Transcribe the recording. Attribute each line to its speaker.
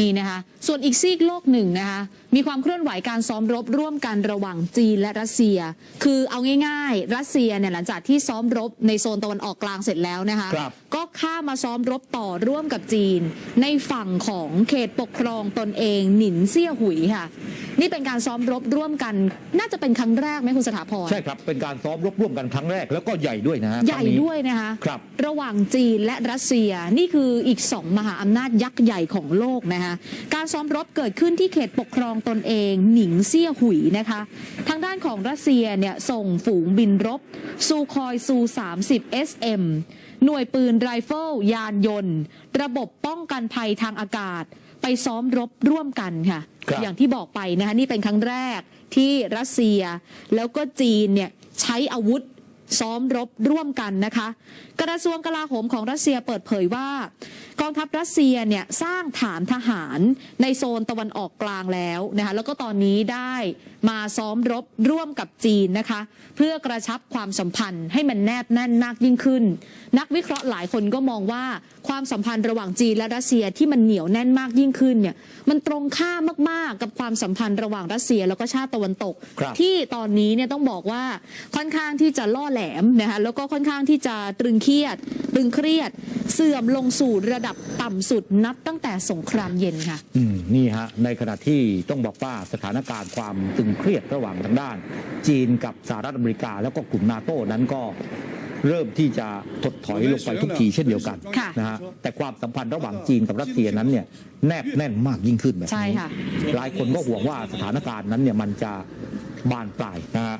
Speaker 1: นี่นะคะ ส่วนอีกซีกโลกหนึ่งนะคะ มีความเคลื่อนไหวการซ้อมรบร่วมกันระหว่างจีนและรัสเซีย คือเอาง่ายๆ รัสเซียเนี่ยหลังจากที่ซ้อมรบในโซนตะวันออกกลางเสร็จแล้วนะคะ
Speaker 2: ค
Speaker 1: ก็ข้ามมาซ้อมรบต่อร่วมกับจีน ในฝั่งของเขตปกครองตนเองหนินเซี่ยหุยค่ะ นี่เป็นการซ้อมรบร่วมกัน น่าจะเป็นครั้งแรกไหมคุณสถาพร
Speaker 2: ใช่ครับ เป็นการซ้อมรบร่วมกันครั้งแรกแล้วก็ใหญ่ด้วยนะฮะ
Speaker 1: ใหญ่
Speaker 2: ครั้งนี้
Speaker 1: ด้วยนะคะ
Speaker 2: ครับ
Speaker 1: ระหว่างจีนและรัสเซียนี่คืออีกสองมหาอำนาจยักษ์ใหญ่ของโลกนะคะการซ้อมรบเกิดขึ้นที่เขตปกครองตนเอง หนิงเซี่ยหุยนะคะ ทางด้านของรัสเซียเนี่ยส่งฝูงบินรบซูคอยซู 30 SM หน่วยปืนไรเฟิลยานยนต์ ระบบป้องกันภัยทางอากาศไป ซ้อมรบร่วมกันค่ะ
Speaker 2: ครับ
Speaker 1: อย่างที่บอกไปนะคะนี่เป็นครั้งแรกที่รัสเซีย แล้วก็จีนเนี่ยใช้อาวุธซ้อมรบร่วมกันนะคะ กระทรวงกลาโหมของรัสเซียเปิดเผยว่า กองทัพรัสเซียเนี่ยสร้างฐานทหารในโซนตะวันออกกลางแล้วนะคะแล้วก็ตอนนี้ได้มาซ้อมรบร่วมกับจีนนะคะ เพื่อกระชับความสัมพันธ์ให้มันแนบแน่นมากยิ่งขึ้น นักวิเคราะห์หลายคนก็มองว่า ความสัมพันธ์ระหว่างจีนและรัสเซียที่มันเหนียวแน่นมากยิ่งขึ้นเนี่ยมันตรงข้ามมากๆ กับความสัมพันธ์ระหว่างรัสเซียแล้วก็ชาติตะวันตก
Speaker 2: ครับ
Speaker 1: ที่ตอนนี้เนี่ยต้องบอกว่าค่อนข้างที่จะล่อแหลมนะคะแล้วก็ค่อนข้างที่จะตรึงเครียดตึงเครียด เสื่อมลงสู่ระดับต่ำสุดนับตั้งแต่สงครามเย็นค่ะ
Speaker 2: อืมนี่ฮะในขณะที่ต้องบอกว่าสถานการณ์ความตึงเครียดระหว่างทางด้าน จีนกับสหรัฐอเมริกาแล้วก็กลุ่มนาโต้นั้นก็ เริ่มที่จะถดถอยลงไปทุกทีเช่นเดียวกัน
Speaker 1: ค่ะ
Speaker 2: นะฮะแต่ความสัมพันธ์ระหว่างจีนกับรัสเซียนั้นเนี่ยแนบแน่นมากยิ่งขึ้นแบบนี้
Speaker 1: ใช่ค่ะ
Speaker 2: หลายคนก็ห่วงว่าสถานการณ์นั้นเนี่ยมันจะบานปลายนะฮะ